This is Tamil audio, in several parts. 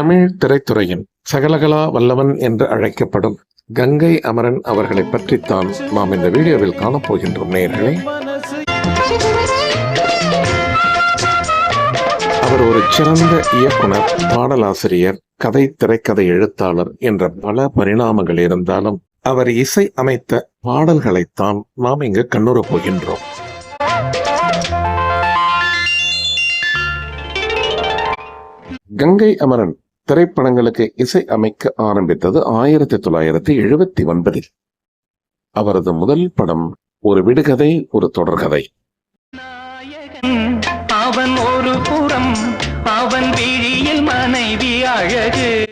தமிழ் திரைத்துறையின் சகலகலா வல்லவன் என்று அழைக்கப்படும் கங்கை அமரன் அவர்களை பற்றித்தான் நாம் இந்த வீடியோவில் காணப்போகின்றோம் நேயர்களே. அவர் ஒரு சிறந்த இயக்குனர் பாடலாசிரியர் கதை திரைக்கதை எழுத்தாளர் என்ற பல பரிணாமங்கள் இருந்தாலும் அவர் இசை அமைத்த பாடல்களைத்தான் நாம் இங்கு கண்ணுற போகின்றோம். கங்கை அமரன் திரைப்படங்களுக்கு இசை அமைக்க ஆரம்பித்தது ஆயிரத்தி தொள்ளாயிரத்தி எழுபத்தி ஒன்பதில். அவரது முதல் படம் ஒரு விடுகதை ஒரு தொடர்கதை. அவன் ஒரு புறம் அவன் விழியில் மனைவி அழகு.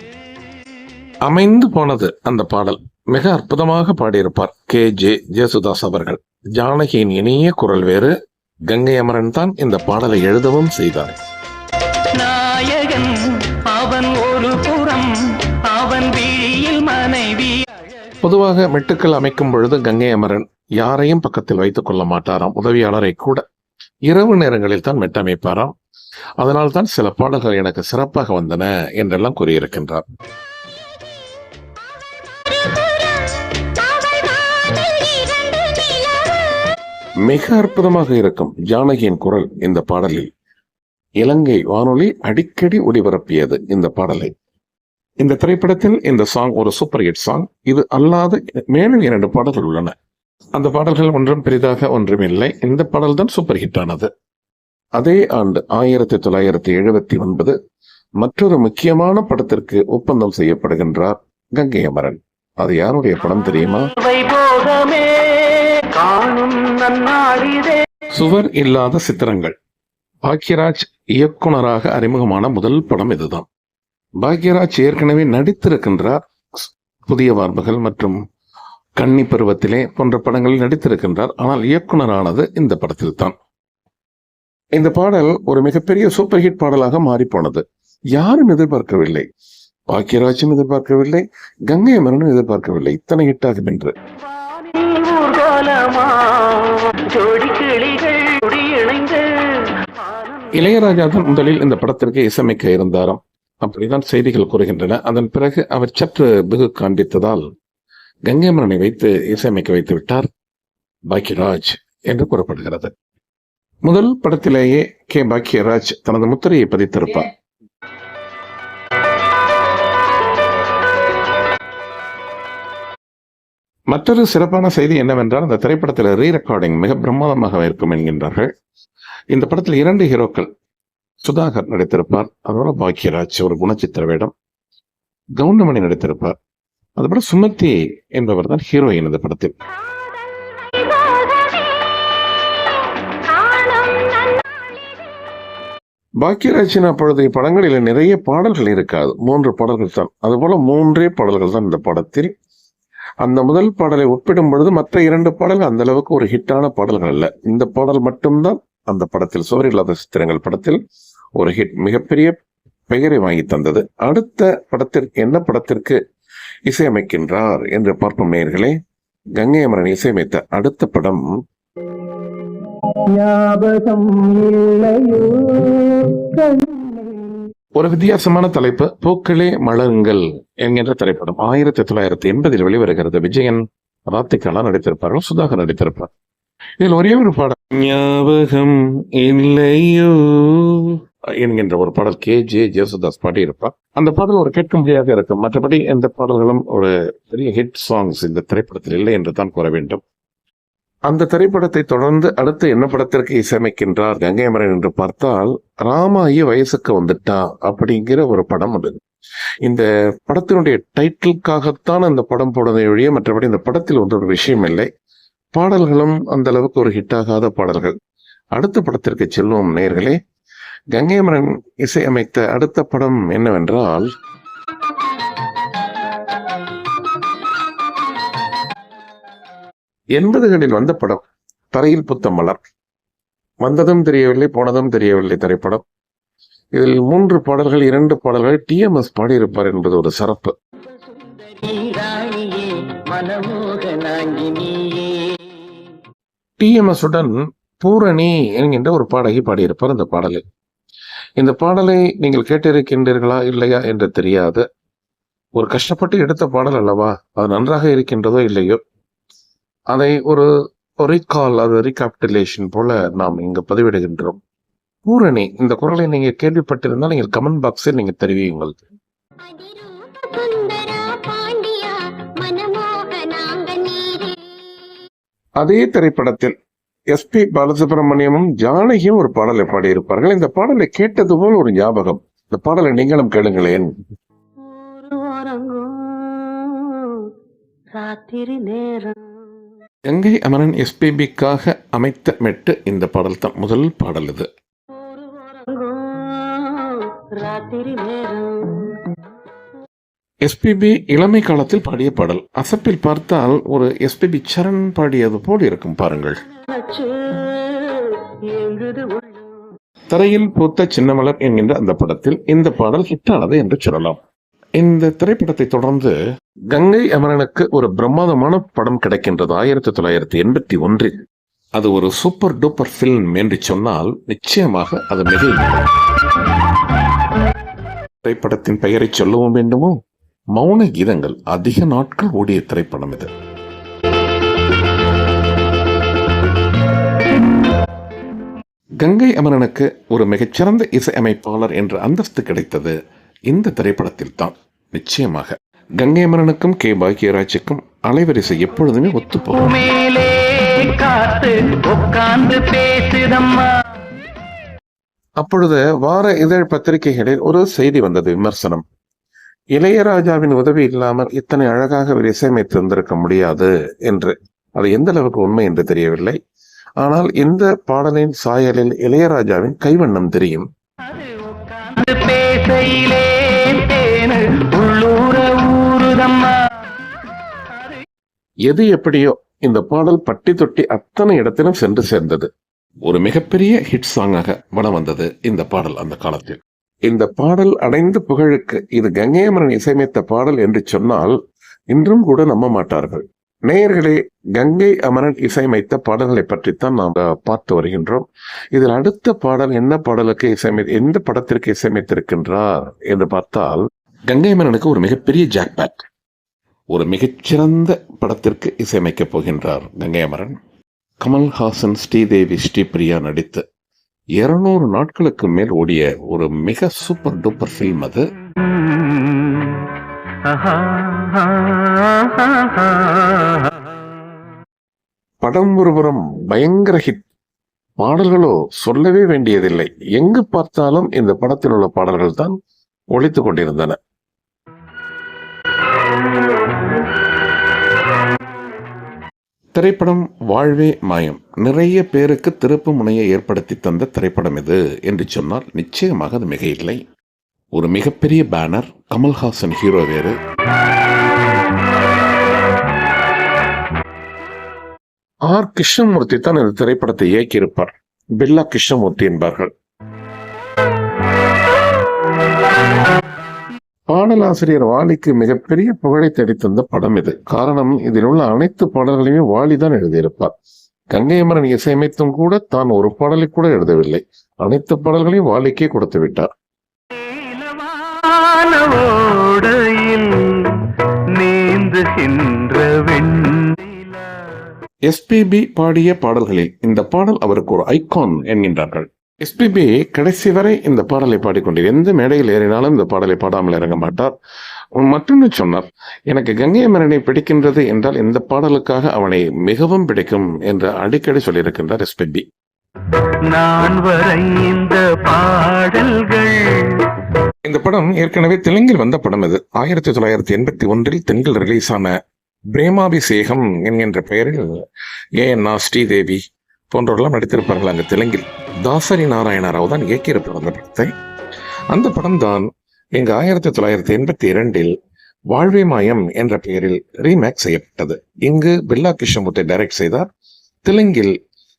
அமைந்து போனது அந்த பாடல். மிக அற்புதமாக பாடியிருப்பார் கே. ஜே. ஜேசுதாஸ் அவர்கள். ஜானகியின் இனிய குரல் வேறு. கங்கை அமரன் தான் இந்த பாடலை எழுதவும் செய்தார். நாயகன் அவன் பொதுவாக மெட்டுக்கள் அமைக்கும் பொழுது கங்கை அமரன் யாரையும் பக்கத்தில் வைத்துக் கொள்ள மாட்டாராம். உதவியாளரை கூட இரவு நேரங்களில் தான் மெட்டமைப்பாராம். அதனால் தான் சில பாடல்கள் எனக்கு சிறப்பாக வந்தன என்றெல்லாம் கூறியிருக்கின்றார். மிக அற்புதமாக இருக்கும் ஜானகியின் குரல் இந்த பாடலில். இலங்கை வானொலி அடிக்கடி ஒளிபரப்பியது இந்த பாடலை. இந்த திரைப்படத்தில் இந்த சாங் ஒரு சூப்பர் ஹிட் சாங் இது அல்லாத மேலும் இரண்டு பாடல்கள் உள்ளன. அந்த பாடல்கள் ஒன்றும் பெரிதாக ஒன்றும் இல்லை. இந்த பாடல் தான் சூப்பர் ஹிட் ஆனது. அதே ஆண்டு ஆயிரத்தி தொள்ளாயிரத்தி எழுபத்தி ஒன்பது மற்றொரு முக்கியமான படத்திற்கு ஒப்பந்தம் செய்யப்படுகின்றார் கங்கை அமரன். அது யாருடைய படம் தெரியுமா? சுவர் இல்லாத சித்திரங்கள். பாக்யராஜ் இயக்குனராக அறிமுகமான முதல் படம் இதுதான். பாக்யராஜ் ஏற்கனவே நடித்திருக்கின்றார். புதிய வார்ப்புகள் மற்றும் கன்னி பருவத்திலே போன்ற படங்களில் நடித்திருக்கின்றார். ஆனால் இயக்குனரானது இந்த படத்தில் தான் இந்த பாடல் ஒரு மிகப்பெரிய சூப்பர் ஹிட் பாடலாக மாறிப்போனது. யாரும் எதிர்பார்க்கவில்லை. பாக்யராஜும் எதிர்பார்க்கவில்லை. கங்கை அமரனும் எதிர்பார்க்கவில்லை. இத்தனை ஹிட் ஆகும் என்று. இளையராஜா தான் முதலில் இந்த படத்திற்கு இசையமைக்க இருந்தாராம். அப்படிதான் செய்திகள் கூறுகின்றன. அதன் பிறகு அவர் சற்று பிகு காண்பித்ததால் கங்கைமரனை வைத்து இசையமைக்க வைத்து விட்டார் பாக்யராஜ் என்று கூறப்படுகிறது. முதல் படத்திலேயே கே பாக்யராஜ் தனது முத்திரையை பதித்திருப்பார். மற்றொரு சிறப்பான செய்தி என்னவென்றால் அந்த திரைப்படத்தில் ரீ ரெக்கார்டிங் மிக பிரமாதமாக இருக்கும் என்கின்றார்கள். இந்த படத்தில் இரண்டு ஹீரோக்கள் சுதாகர் நடித்திருப்பார் அதோட பாக்யராஜ் ஒரு குணச்சித்திர வேடம் கவுண்டமணி நடித்திருப்பார் அதுபோல சுமதி என்பவர் தான் ஹீரோயின் இந்த படத்தில். பாக்யராஜின் அப்பொழுதைய படங்களில் நிறைய பாடல்கள் இருக்காது மூன்று பாடல்கள் தான். அதுபோல மூன்றே பாடல்கள் தான் இந்த படத்தில். அந்த முதல் பாடலை ஒப்பிடும் பொழுது மற்ற இரண்டு பாடல்கள் அந்த அளவுக்கு ஒரு ஹிட்டான பாடல்கள் அல்ல. இந்த பாடல் மட்டும்தான் அந்த படத்தில் சுவரில்லாத சித்திரங்கள் படத்தில். ஒரு ஹிட் மிகப்பெரிய பெயரை வாங்கி தந்தது. அடுத்த படத்திற்கு என்ன படத்திற்கு இசையமைக்கின்றார் என்று பார்க்கும் நேயர்களே கங்கை அமரன் இசையமைத்த அடுத்த படம். ஞாபகம் இல்லையோ? ஒரு வித்தியாசமான தலைப்பு பூக்களே மலருங்கள் என்கின்ற திரைப்படம். ஆயிரத்தி தொள்ளாயிரத்தி எண்பதில் வெளிவருகிறது. விஜயன் ராத்திகாலா நடித்திருப்பார்கள் சுதாகர் நடித்திருப்பார். இதில் ஒரே ஒரு பாடல். ஞாபகம் இல்லையோ? என்கின்ற ஒரு பாடல் கே. ஜே. ஜேசுதாஸ் பாடியிருப்பார். அந்த பாடல் ஒரு கேட்கும்படியாக இருக்கும். மற்றபடி எந்த பாடல்களும் ஒரு பெரிய ஹிட் சாங்ஸ் இந்த திரைப்படத்தில் இல்லை என்று தான் கூற வேண்டும். அந்த திரைப்படத்தை தொடர்ந்து அடுத்து என்ன படத்திற்கு இசையமைக்கின்றார் கங்கை மரன் என்று பார்த்தால் ராமாயி வயசுக்கு வந்துட்டா அப்படிங்கிற ஒரு படம் அது இந்த படத்தினுடைய டைட்டிலுக்காகத்தான் அந்த படம் போடுவதையொழிய மற்றபடி இந்த படத்தில் வந்து ஒரு விஷயம் இல்லை. பாடல்களும் அந்த அளவுக்கு ஒரு ஹிட் ஆகாத பாடல்கள். அடுத்த படத்திற்கு செல்வோம் நேர்களே. கங்கைமரன் இசையமைத்த அடுத்த படம் என்னவென்றால் எண்பதுகளில் வந்த படம் தரையில் புத்த மலர். வந்ததும் தெரியவில்லை போனதும் தெரியவில்லை திரைப்படம். இதில் மூன்று பாடல்கள் இரண்டு பாடல்கள் டிஎம்எஸ் பாடியிருப்பார் என்பது ஒரு சிறப்பு. டிஎம்எஸ் உடன் பூரணி என்கின்ற ஒரு பாடகி பாடியிருப்பார் அந்த பாடலில் இந்த பாடலை நீங்கள் கேட்டிருக்கின்றீர்களா இல்லையா என்று தெரியாது. ஒரு கஷ்டப்பட்டு எடுத்த பாடல் அல்லவா? அது நன்றாக இருக்கின்றதோ இல்லையோ? அதை ஒரு ரீகால் அது ரீகாப்டுலேஷன் போல நாம் இங்கு பதிவிடுகின்றோம். பூரணி இந்த குரலை நீங்க கேள்விப்பட்டிருந்தால் நீங்கள் கமெண்ட் பாக்ஸில் நீங்க தெரிவியுங்கள் அதே திரைப்படத்தில் எஸ்பி பாலசுப்ரமணியமும் ஜானகியும் ஒரு பாடலை பாடியிருப்பார்கள். இந்த பாடலை கேட்டது போல் ஒரு ஞாபகம். இந்த பாடலை நீங்களும் கேளுங்களேன். கங்கை அமரன் எஸ்பிபிக்காக அமைத்த மெட்டு இந்த பாடல் தான். முதல் பாடல் இது. ராத்திரி நேரம். எஸ்பிபி இளமை காலத்தில் பாடிய பாடல். அசப்பில் பார்த்தால் ஒரு எஸ்பிபி சரண் பாடியது போல் இருக்கும் பாருங்கள். தரையில் பூத்த சின்னமலர் என்கின்ற அந்த படத்தில் இந்த பாடல் ஹிட்டானது என்று சொல்லலாம். இந்த திரைப்படத்தை தொடர்ந்து கங்கை அமரனுக்கு ஒரு பிரம்மாதமான படம் கிடைக்கின்றது ஆயிரத்தி தொள்ளாயிரத்தி எண்பத்தி ஒன்றில். அது ஒரு சூப்பர் டூப்பர் ஃபில்ம் என்று சொன்னால் நிச்சயமாக அது மிக திரைப்படத்தின் பெயரை சொல்லவும் வேண்டுமோ? மௌன கீதங்கள் அதிக நாட்கள் ஓடிய திரைப்படம் இது. கங்கை அமரனுக்கு ஒரு மிகச்சிறந்த இசையமைப்பாளர் என்ற அந்தஸ்து கிடைத்தது இந்த திரைப்படத்தில் தான் நிச்சயமாக கங்கை அமரனுக்கும் கே. பாக்யராஜுக்கும் அலைவரிசை எப்பொழுதுமே ஒத்துப்போகும். மேலே காத்து உட்கார்ந்து பேசுதம்மா. அப்பொழுது வார இதழ் பத்திரிகைகளில் ஒரு செய்தி வந்தது விமர்சனம். இளையராஜாவின் உதவி இல்லாமல் இத்தனை அழகாக அவர் இசையமைத்திருந்திருக்க முடியாது என்று. அது எந்த அளவுக்கு உண்மை என்று தெரியவில்லை. ஆனால் இந்த பாடலின் சாயலில் இளையராஜாவின் கைவண்ணம் தெரியும். எது எப்படியோ இந்த பாடல் பட்டி தொட்டி அத்தனை இடத்திலும் சென்று சேர்ந்தது. ஒரு மிகப்பெரிய ஹிட் சாங்காக வலம் வந்தது இந்த பாடல் அந்த காலத்தில். இந்த பாடல் அடைந்து புகழுக்கு இது கங்கையமரன் இசையமைத்த பாடல் என்று சொன்னால் இன்றும் கூட நம்ப மாட்டார்கள். நேயர்களே கங்கை அமரன் இசையமைத்த பாடல்களை பற்றித்தான் நாம் பார்த்து வருகின்றோம். இதில் அடுத்த பாடல் என்ன பாடலுக்கு இசையமை எந்த படத்திற்கு இசையமைத்திருக்கின்றார் என்று பார்த்தால் கங்கை அமரனுக்கு ஒரு மிகப்பெரிய ஜாக்பேட் ஒரு மிகச்சிறந்த படத்திற்கு இசையமைக்கப் போகின்றார் கங்கை அமரன் கமல்ஹாசன் ஸ்ரீதேவி ஸ்ரீபிரியா நடித்து இருநூறு நாட்களுக்கு மேல் ஓடிய ஒரு மிக சூப்பர் டூப்பர் ஃபில்ம் அது. படம் ஒருபுறம் பயங்கர ஹிட் பாடல்களோ சொல்லவே வேண்டியதில்லை. எங்கு பார்த்தாலும் இந்த படத்தில் உள்ள பாடல்கள் தான் ஒழித்துக் கொண்டிருந்தன. திரைப்படம் வாழ்வே மாயம் நிறைய பேருக்கு திருப்பு முனையை ஏற்படுத்தி தந்த திரைப்படம் இது என்று சொன்னால் நிச்சயமாக அது மிக இல்லை ஒரு மிகப்பெரிய பேனர் கமல்ஹாசன் ஹீரோ வேறு. ஆர். கிருஷ்ணமூர்த்தி தான் இந்த திரைப்படத்தை இயக்கியிருப்பார். பில்லா கிருஷ்ணமூர்த்தி என்பார்கள். பாடலாசிரியர் வாலிக்கு மிகப்பெரிய புகழை தேடித் தந்த படம் இது. காரணம் இதில் உள்ள அனைத்து பாடல்களையுமே வாலி தான் எழுதியிருப்பார். கங்கையமரன் இசையமைத்தும் கூட தான் ஒரு பாடலை கூட எழுதவில்லை. அனைத்து பாடல்களையும் வாலிக்கே கொடுத்து விட்டார். எஸ்பிபி பாடிய பாடல்களில் இந்த பாடல் அவருக்கு ஒரு ஐகான் என்கின்றார்கள். எஸ்பிபி கடைசி வரை இந்த பாடலை பாடிக்கொண்டார். எந்த மேடையில் ஏறினாலும் இந்த பாடலை பாடாமல் இறங்க மாட்டார். மற்றொன்று சொன்னார் எனக்கு கங்கை மரனை பிடிக்கின்றது என்றால் இந்த பாடலுக்காக அவனை மிகவும் பிடிக்கும்? என்று அடிக்கடி சொல்லியிருக்கின்றார் எஸ்பிபி நான் வரைந்த பாடல்கள். இந்த படம் ஏற்கனவே தெலுங்கில் வந்த படம் இது. ஆயிரத்தி தொள்ளாயிரத்தி எண்பத்தி ஒன்றில் தெலுங்கில் ரிலீஸ் ஆன பிரேமாபிஷேகம் என்கின்ற பெயரில் ஏ என் ஸ்ரீதேவி போன்றவர்களாம் நடித்திருப்பார்கள் அங்கே தெலுங்கில். தாசரி நாராயண ராவ் தான் இயக்கியிருப்பார் அந்த படத்தை. அந்த படம் தான் இங்கு ஆயிரத்தி தொள்ளாயிரத்தி எண்பத்தி இரண்டில் வாழ்வை மாயம் என்ற பெயரில் ரீமேக் செய்யப்பட்டது. இங்கு பில்லா கிருஷ்ணமூர்த்தி டைரக்ட் செய்தார். தெலுங்கில்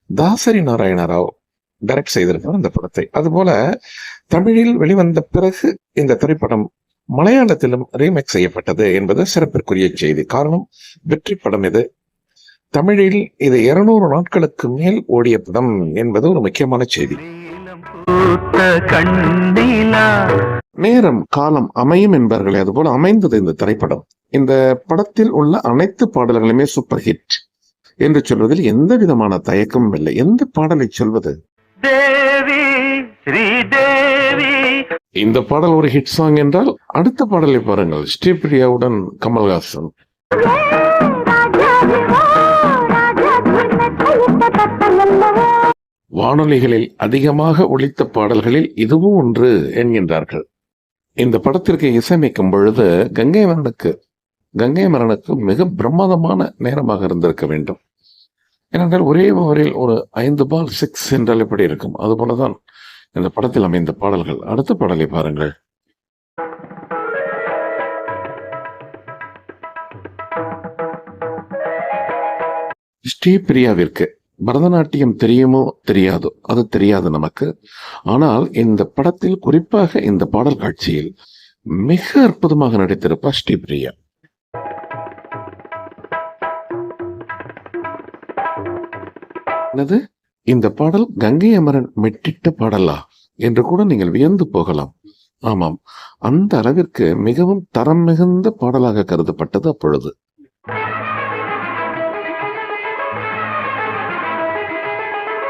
தாசரி நாராயணராவ் டைரக்ட் செய்திருப்பார் அந்த படத்தை. அதுபோல தமிழில் வெளிவந்த பிறகு இந்த திரைப்படம் மலையாளத்திலும் ரீமேக் செய்யப்பட்டது என்பது சிறப்பிற்குரிய செய்தி. காரணம் வெற்றி படம் இது. தமிழில் இது இருநூறு நாட்களுக்கு மேல் ஓடிய படம் என்பது ஒரு முக்கியமான செய்தி. நேரம் காலம் அமையும் என்பார்களே அதுபோல அமைந்தது இந்த திரைப்படம். இந்த படத்தில் உள்ள அனைத்து பாடல்களுமே சூப்பர் ஹிட் என்று சொல்வதில் எந்த விதமான தயக்கமும் இல்லை. எந்த பாடலை சொல்வது? இந்த பாடல் ஒரு ஹிட் சாங் என்றால் அடுத்த பாடலை பாருங்கள். ஸ்ரீபிரியாவுடன் கமல்ஹாசன். வானொலிகளில் அதிகமாக ஒழித்த பாடல்களில் இதுவும் ஒன்று என்கின்றார்கள். இந்த படத்திற்கு இசையமைக்கும் பொழுது கங்கை மரனுக்கு கங்கை மரனுக்கு மிக பிரமாதமான நேரமாக இருந்திருக்க வேண்டும். ஏனென்றால் ஒரே ஓவரில் ஒரு ஐந்து பால் சிக்ஸ் என்றால் எப்படி இருக்கும்? அதுபோலதான் இந்த படத்தில் அமைந்த பாடல்கள். அடுத்த பாடலை பாருங்கள். ஸ்ரீபிரியாவிற்கு பரதநாட்டியம் தெரியுமோ தெரியாதோ? அது தெரியாது நமக்கு. ஆனால் இந்த படத்தில் குறிப்பாக இந்த பாடல் காட்சியில் மிக அற்புதமாக நடித்திருப்பார் ஸ்ரீபிரியா. என்னது? இந்த பாடல் கங்கை அமரன் மெட்டிட்ட பாடலா? என்று கூட நீங்கள் வியந்து போகலாம். ஆமாம். அந்த அளவிற்கு மிகவும் தரம் மிகுந்த பாடலாக கருதப்பட்டது அப்பொழுது.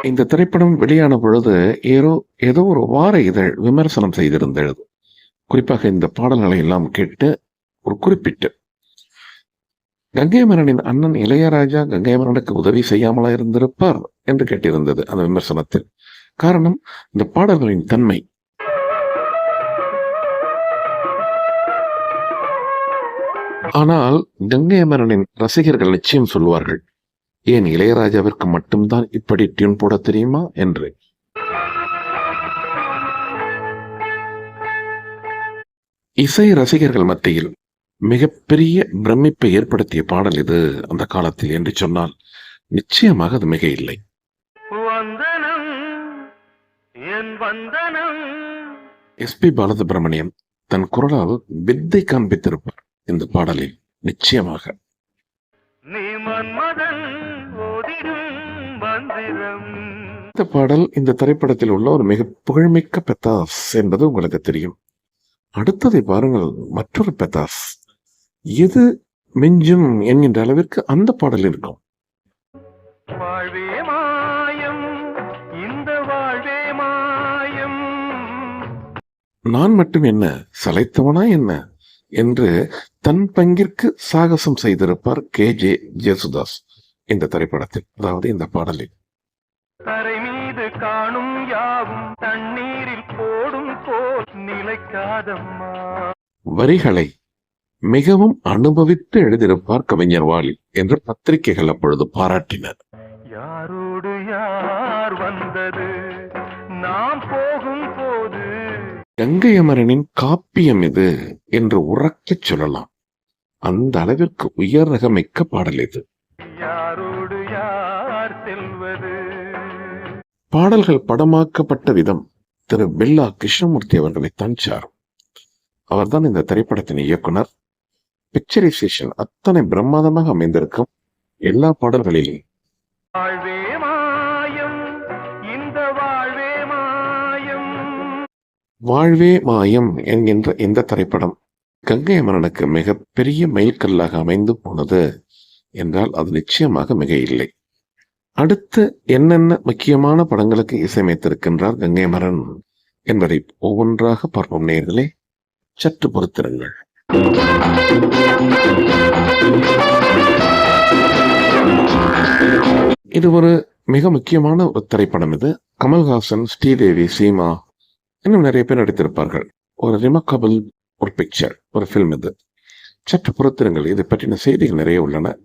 இந்த திரைப்படம் வெளியான பொழுது ஏதோ ஏதோ ஒரு வார இதழ் விமர்சனம் செய்திருந்தது. குறிப்பாக இந்த பாடல்களை எல்லாம் கேட்டு ஒரு குறிப்பிட்டு. கங்கை மரனின் அண்ணன் இளையராஜா கங்கை மரனுக்கு உதவி செய்யாமலா இருந்திருப்பார் என்று கேட்டிருந்தது அந்த விமர்சனத்தில். காரணம் இந்த பாடல்களின் தன்மை. ஆனால் கங்கை அமரனின் ரசிகர்கள் நிச்சயம் சொல்வார்கள் ஏன் இளையராஜாவிற்கு மட்டும்தான் இப்படி டியூன் போட தெரியுமா என்று? இசை ரசிகர்கள் மத்தியில் மிகப்பெரிய பிரமிப்பை ஏற்படுத்திய பாடல் இது அந்த காலத்தில் என்று சொன்னால் நிச்சயமாக அது மிக இல்லை எஸ்பி பாலசுப்ரமணியம் தன் குரலால் வித்தை காண்பித்திருப்பார் இந்த பாடலில் நிச்சயமாக. நீ மன்மதன் இந்த பாடல் இந்த திரைப்படத்தில் உள்ள ஒரு மிக புகழ்மிக்க பெத்தாஸ் என்பது உங்களுக்கு தெரியும். அடுத்ததை பாருங்கள் மற்றொரு பெத்தாஸ். எது மிஞ்சும் என்கின்ற அளவிற்கு அந்த பாடல் இருக்கும். நான் மட்டும் என்ன சளைத்தவனா என்ன என்று தன் பங்கிற்கு சாகசம் செய்திருப்பார் கே. ஜே. ஜேசுதாஸ் இந்த திரைப்படத்தில் அதாவது இந்த பாடலில். தரை மீது காணும் யாவும் தண்ணீரில் போடும் போல் நிலைக்காதம்மா. வரிகளை மிகவும் அனுபவித்து எழுதியிருப்பார் கவிஞர் வாலி என்று பத்திரிகைகள் அப்பொழுது பாராட்டினர். யாரோடு யார் வந்தது? நாம் போகும் போது. கங்கை அமரனின் காப்பியம் இது என்று உறக்கச் சொல்லலாம். அந்த அளவிற்கு உயர் ரகமிக்க பாடல் இது. யார் பாடல்கள் படமாக்கப்பட்ட விதம் திரு பில்லா கிருஷ்ணமூர்த்தி அவர்களை சாரும் அவர்தான் இந்த திரைப்படத்தின் இயக்குனர். பிக்சரைசேஷன் அத்தனை பிரம்மாதமாக அமைந்திருக்கும் எல்லா பாடல்களிலும். வாழ்வே மாயம் என்கின்ற இந்த திரைப்படம் கங்கை அமரனுக்கு மிகப்பெரிய மைல்கல்லாக அமைந்து போனது என்றால் அது நிச்சயமாக மிக இல்லை. அடுத்து என்னென்ன முக்கியமான படங்களுக்கு இசையமைத்திருக்கின்றார் கங்கை மரன் என்பதை ஒவ்வொன்றாக பார்ப்போம் நேர்களே. சற்று பொறுத்திருங்கள். இது ஒரு மிக முக்கியமான ஒரு திரைப்படம் இது. கமல்ஹாசன் ஸ்ரீதேவி சீமா இன்னும் நிறைய பேர் நடித்திருப்பார்கள். ஒரு ரிமக்கபிள் ஒரு பிக்சர் ஒரு ஃபில்ம் இது. சற்று பொறுத்திருங்கள். இதை பற்றின செய்திகள் நிறைய உள்ளன.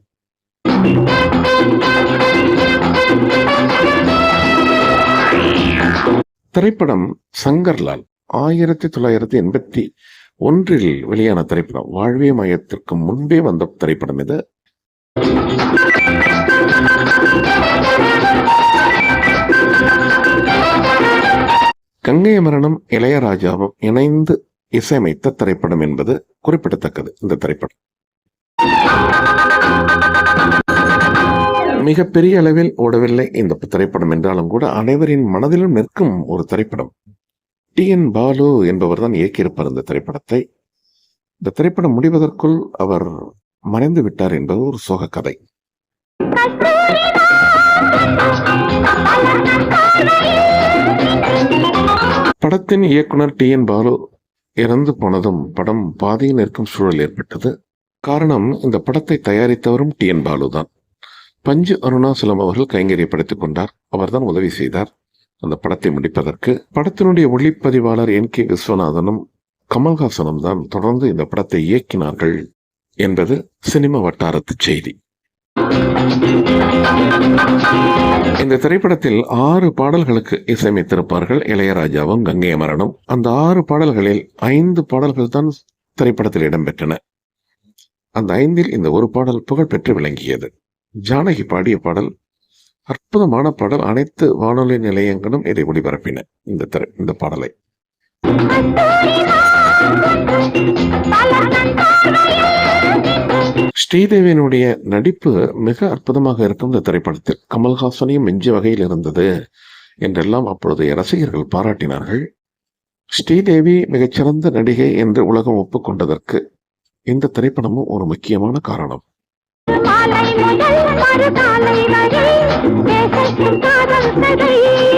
திரைப்படம் சங்கர்லால் ஆயிரத்தி தொள்ளாயிரத்தி எண்பத்தி ஒன்றில் வெளியான திரைப்படம். வாழ்வே மையத்திற்கு முன்பே வந்த திரைப்படம் இது. கங்கை மரணம் இளையராஜாவும் இணைந்து இசையமைத்த திரைப்படம் என்பது குறிப்பிடத்தக்கது. இந்த திரைப்படம். மிகப்பெரிய அளவில் ஓடவில்லை இந்த திரைப்படம் என்றாலும் கூட அனைவரின் மனதிலும் நிற்கும் ஒரு திரைப்படம். டி என் பாலு என்பவர் தான் இயக்கியிருப்பார் இந்த திரைப்படத்தை. இந்த திரைப்படம் முடிவதற்குள் அவர் மறைந்து விட்டார் என்பது ஒரு சோக கதை. படத்தின் இயக்குனர் டி என் பாலு இறந்து போனதும் படம் பாதியில் நிற்கும் சூழல் ஏற்பட்டது. காரணம் இந்த படத்தை தயாரித்தவரும் டி என் பாலு தான் பஞ்சு அருணாசலம் அவர்கள் கைங்கரியப்படுத்திக் கொண்டார். அவர்தான் உதவி செய்தார். அந்த படத்தை முடிப்பதற்கு படத்தினுடைய ஒளிப்பதிவாளர் என் கே விஸ்வநாதனும் கமல்ஹாசனும் தான் தொடர்ந்து இந்த படத்தை இயக்கினார்கள் என்பது சினிமா வட்டாரத்து செய்தி. இந்த திரைப்படத்தில் ஆறு பாடல்களுக்கு இசையமைத்திருப்பார்கள் இளையராஜாவும் கங்கை அமரனும் அந்த ஆறு பாடல்களில் ஐந்து பாடல்கள் தான் திரைப்படத்தில் இடம்பெற்றன. அந்த ஐந்தில் இந்த ஒரு பாடல் புகழ் பெற்று விளங்கியது. ஜானகி பாடிய பாடல் அற்புதமான பாடல் அனைத்து வானொலி நிலையங்களும் இதை ஒளிபரப்பின. இந்த திரை இந்த பாடலை. ஸ்ரீதேவியினுடைய நடிப்பு மிக அற்புதமாக இருக்கும் இந்த திரைப்படத்தில். கமல்ஹாசனையும் மிஞ்சிய வகையில் இருந்தது என்றெல்லாம் அப்பொழுதைய ரசிகர்கள் பாராட்டினார்கள். ஸ்ரீதேவி மிகச்சிறந்த நடிகை என்று உலகம் ஒப்புக்கொண்டதற்கு இந்த திரைப்படமும் ஒரு முக்கியமான காரணம்.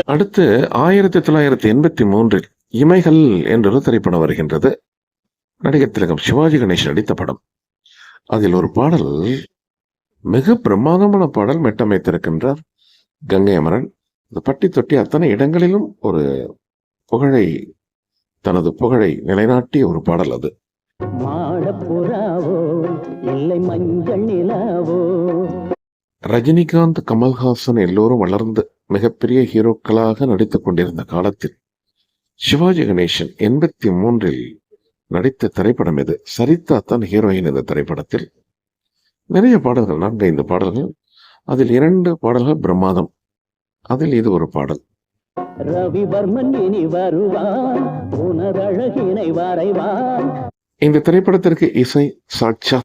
அடுத்து ஆயிரத்தி தொள்ளாயிரத்தி எண்பத்தி மூன்றில் இமைகள் என்றொரு திரைப்படம் வருகின்றது. நடிகர் திலகம் சிவாஜி கணேசன் நடித்த படம். அதில் ஒரு பாடல் மிக பிரமாதமான பாடல் மெட்டமைத்திருக்கின்றார் கங்கை அமரன். இந்த பட்டி தொட்டி அத்தனை இடங்களிலும் ஒரு புகழை தனது புகழை நிலைநாட்டிய ஒரு பாடல் அது. மாடப்புறாவோ இல்லை மஞ்சள் நிலாவோ? ரஜினிகாந்த் கமல்ஹாசன் எல்லோரும் வளர்ந்து மிகப்பெரிய ஹீரோக்களாக நடித்துக் கொண்டிருந்த காலத்தில் சிவாஜி கணேசன் எண்பத்தி மூன்றில் நடித்த திரைப்படம் இது சரிதா தான் ஹீரோயின் இந்த திரைப்படத்தில். நிறைய பாடல்கள் நான்கு ஐந்து பாடல்கள் அதில் இரண்டு பாடல்கள் பிரம்மாதம். அதில் இது ஒரு பாடல். ரவிவர்மன் இனி வருவான் உனதழகினை வரைவான். இந்த திரைப்படத்திற்கு இசை சாட்சா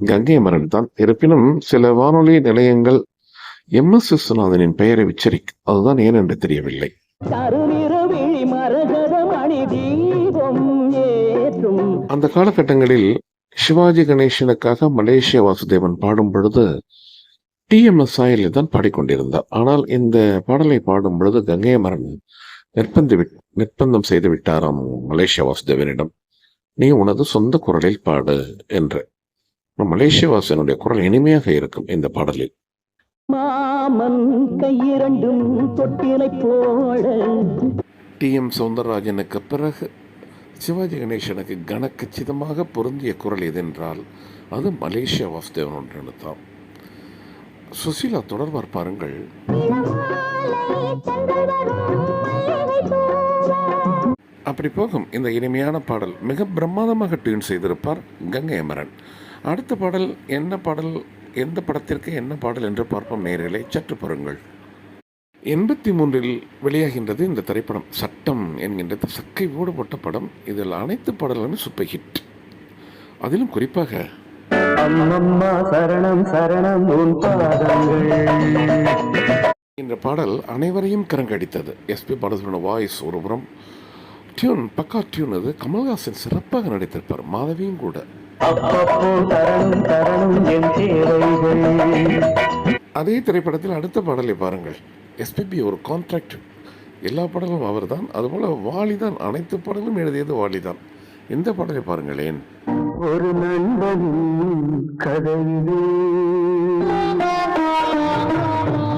கங்கை அமரன் தான். இருப்பினும் சில வானொலி நிலையங்கள் எம் எஸ் விஸ்வநாதனின் பெயரை உச்சரிக்கும். அதுதான் ஏன் என்று தெரியவில்லை. அந்த காலகட்டங்களில் சிவாஜி கணேசனுக்காக மலேசிய வாசுதேவன் பாடும் பொழுது டிஎம்எஸ் சாயலில் தான் பாடிக்கொண்டிருந்தார். ஆனால் இந்த பாடலை பாடும் பொழுது கங்கை அமரன் நிர்பந்தி விட் நிர்பந்தம் செய்து விட்டாராம் மலேசிய வாசுதேவனிடம். நீ உனது சொந்த குரலில் பாடு என்று. மலேசிய வாசனுடைய குரல் இனிமையாக இருக்கும் இந்த பாடலில். மாமன் கையிரண்டும் தொட்டிலை போட. டி. எம். சௌந்தரராஜனுக்கு பிறகு சிவாஜி கணேசனுக்கு கனக்கச்சிதமாக பொருந்திய குரல் எதென்றால் அது மலேசியா வாசுதேவனுடன் தான். சுசீலா தொடர்பார் பாருங்கள். அப்படி போகும். இந்த இனிமையான பாடல் மிக பிரம்மாதமாக டியூன் செய்திருப்பார் கங்கை அமரன் அடுத்த பாடல் என்ன பாடல் எந்த படத்திற்கு என்ன பாடல் என்று பார்ப்போம் நேரலை. சற்று பொறுங்கள். எண்பத்தி மூன்றில் வெளியாகின்றது இந்த திரைப்படம். சட்டம் என்கின்றது சக்கை ஓடு போட்ட படம். இதில் அனைத்து பாடல்களுமே சூப்பர் ஹிட் அதிலும் குறிப்பாக அம்மம்மா சரணம் சரணம் உன் பாதங்கள். இந்த பாடல் அனைவரையும் கரங்கடித்தது. எஸ்பி பாலசுப்ரமணிய வாய்ஸ் ஒரு புறம் டியூன் பக்கா டியூன் அது. கமல்ஹாசன் சிறப்பாக நடித்திருப்பார் மாதவியும் கூட. அதே திரைப்படத்தில் அடுத்த பாடலை பாருங்கள். எஸ்பிபி ஒரு கான்ட்ராக்ட் எல்லா பாடலும் அவர்தான். அதுபோல வாலிதான். அனைத்து பாடலும் எழுதியது வாலிதான். இந்த பாடலை பாருங்களேன். ஒரு நண்பனின் கதையிலே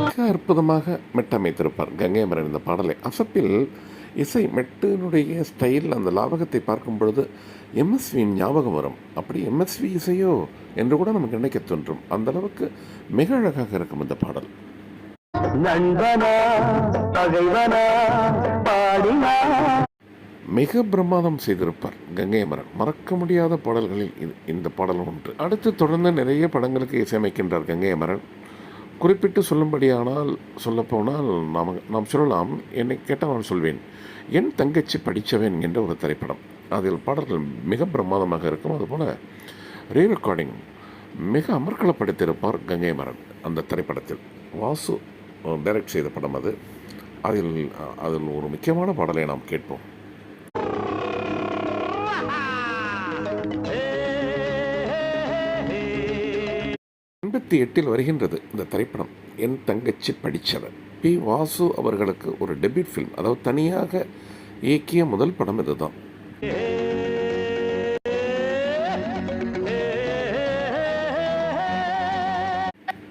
மிக அற்புதமாக மெட்டமைத்திருப்பார் கங்கை அமரன் இந்த பாடலை. அசப்பில் இசை மெட்டினுடைய ஸ்டைல் அந்த லாவகத்தை பார்க்கும் பொழுது எம்எஸ்வியின் ஞாபகம் வரும். அப்படி எம்எஸ்வி இசையோ என்று கூட நமக்கு நினைக்க தோன்றும். அந்த அளவுக்கு மிக அழகாக இருக்கும் இந்த பாடல். மிக பிரமாதம் செய்திருப்பார் கங்கை அமரன். மறக்க முடியாத பாடல்களில் இந்த பாடல் ஒன்று. அடுத்து தொடர்ந்து நிறைய படங்களுக்கு இசையமைக்கின்றார் கங்கை அமரன். குறிப்பிட்டு சொல்லும்படியானால் சொல்லப்போனால் நாம் நாம் சொல்லலாம் என்னை கேட்டால் நான் சொல்வேன். என் தங்கச்சி படித்தவன் என்ற ஒரு திரைப்படம். அதில் பாடல்கள் மிக பிரமாதமாக இருக்கும். அதுபோல் ரீ ரெக்கார்டிங் மிக அமர்க்களப்படுத்தியிருப்பார் கங்கை மரன் அந்த திரைப்படத்தில். வாசு டைரக்ட் செய்த படம் அது. அதில் அதில் ஒரு முக்கியமான பாடலை நாம் கேட்போம். எண்பத்தி எட்டில் வருகின்றது இந்த திரைப்படம் என் தங்கச்சி படித்தவர் பி. வாசு அவர்களுக்கு ஒரு டெபியூட் ஃபில்ம் அதாவது தனியாக இயக்கிய முதல் படம் இதுதான்.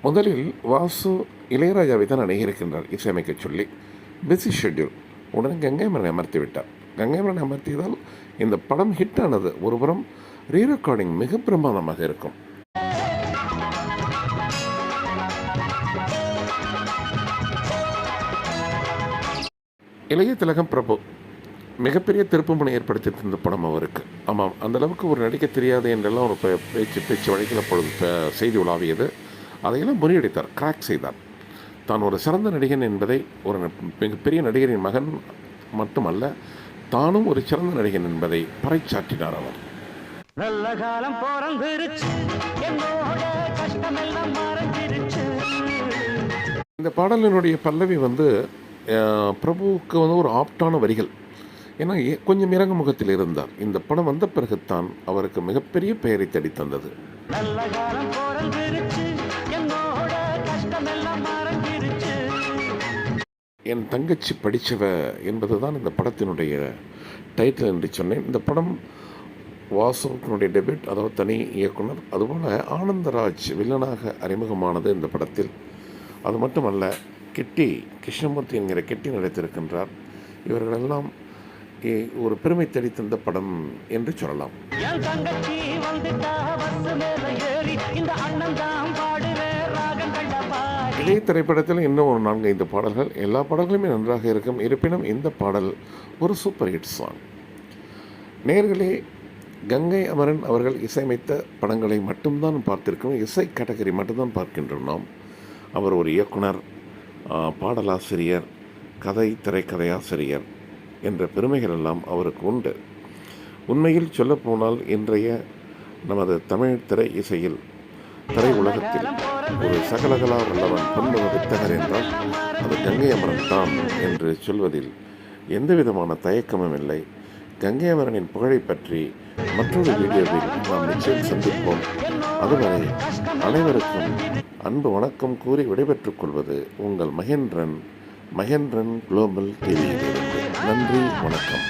முதலில் வாசு இளையராஜாவை தான் அணுகியிருக்கின்றார் இசையமைக்க சொல்லி. பிஸி ஷெட்யூல் உடனே கங்கைமரனை அமர்த்தி விட்டார். கங்கைமரனை அமர்த்தியதால் இந்த படம் ஹிட் ஆனது. ஒருபுறம் ரீ ரெக்கார்டிங் மிக பிரமாதமாக இருக்கும். இளைய திலகம் பிரபு மிகப்பெரிய திருப்புமுனை ஏற்படுத்தி தந்த படம் அவருக்கு. ஆமாம் அந்த அளவுக்கு ஒரு நடிக்க தெரியாது என்றெல்லாம் ஒரு பேச்சு பேச்சு வழக்கில் அப்பொழுது பே- செய்தி உலாவியது. அதையெல்லாம் முறியடித்தார் கிராக் செய்தார். தான் ஒரு சிறந்த நடிகன் என்பதை ஒரு மிகப்பெரிய நடிகரின் மகன் மட்டுமல்ல தானும் ஒரு சிறந்த நடிகன் என்பதை பறைச்சாற்றினார் அவர். நல்ல காலம் பிறந்திருச்சு. என்னோட கஷ்டமெல்லாம் மறைஞ்சிருச்சு. இந்த பாடலினுடைய பல்லவி வந்து பிரபுவுக்கு வந்து ஒரு ஆப்டான வரிகள். ஏன்னா கொஞ்சம் இறங்கு முகத்தில் இருந்தார். இந்த படம் வந்த பிறகுத்தான் அவருக்கு மிகப்பெரிய பெயரை தேடி தந்தது. என் தங்கச்சி படித்தவ என்பதுதான் இந்த படத்தினுடைய டைட்டில் என்று சொன்னேன். இந்த படம் வாசுவினுடைய டெபியூட் அதாவது தனி இயக்குனர் அதுபோல் ஆனந்தராஜ் வில்லனாக அறிமுகமானது இந்த படத்தில். அது மட்டுமல்ல கெட்டி கிருஷ்ணமூர்த்தி என்கிற கெட்டி நடித்திருக்கின்றார். இவர்களெல்லாம் ஒரு பெருமை தேடி தந்த படம் என்று சொல்லலாம். இதே திரைப்படத்தில் இன்னும் ஒரு நான்கு ஐந்து பாடல்கள். எல்லா பாடல்களுமே நன்றாக இருக்கும். இருப்பினும் இந்த பாடல் ஒரு சூப்பர் ஹிட் சாங். நேர்களே கங்கை அமரன் அவர்கள் இசையமைத்த படங்களை மட்டும்தான் பார்த்திருக்கிறோம். இசை கேட்டகரி மட்டும்தான் பார்க்கின்றோம் நாம். அவர் ஒரு இயக்குனர். பாடலாசிரியர் கதை திரைக்கதையாசிரியர் என்ற பெருமைகள் எல்லாம் அவருக்கு உண்டு. உண்மையில் சொல்லப்போனால் இன்றைய நமது தமிழ் திரை இசையில் திரை உலகத்தில் ஒரு சகலகலா வல்லவன் பொன்மக வித்தகர் என்றால் அது கங்கை அமரன் தான் என்று சொல்வதில் எந்த விதமான தயக்கமும் இல்லை. கங்கை அமரனின் புகழை பற்றி மற்றொரு வீடியோவில் நாம் நிச்சயம் சந்திப்போம். அதுவரை அனைவருக்கும் அன்பு வணக்கம் கூறி விடைபெற்றுக் கொள்வது உங்கள் மகேந்திரன் மகேந்திரன் குளோபல் டிவியிலிருந்து நன்றி வணக்கம்.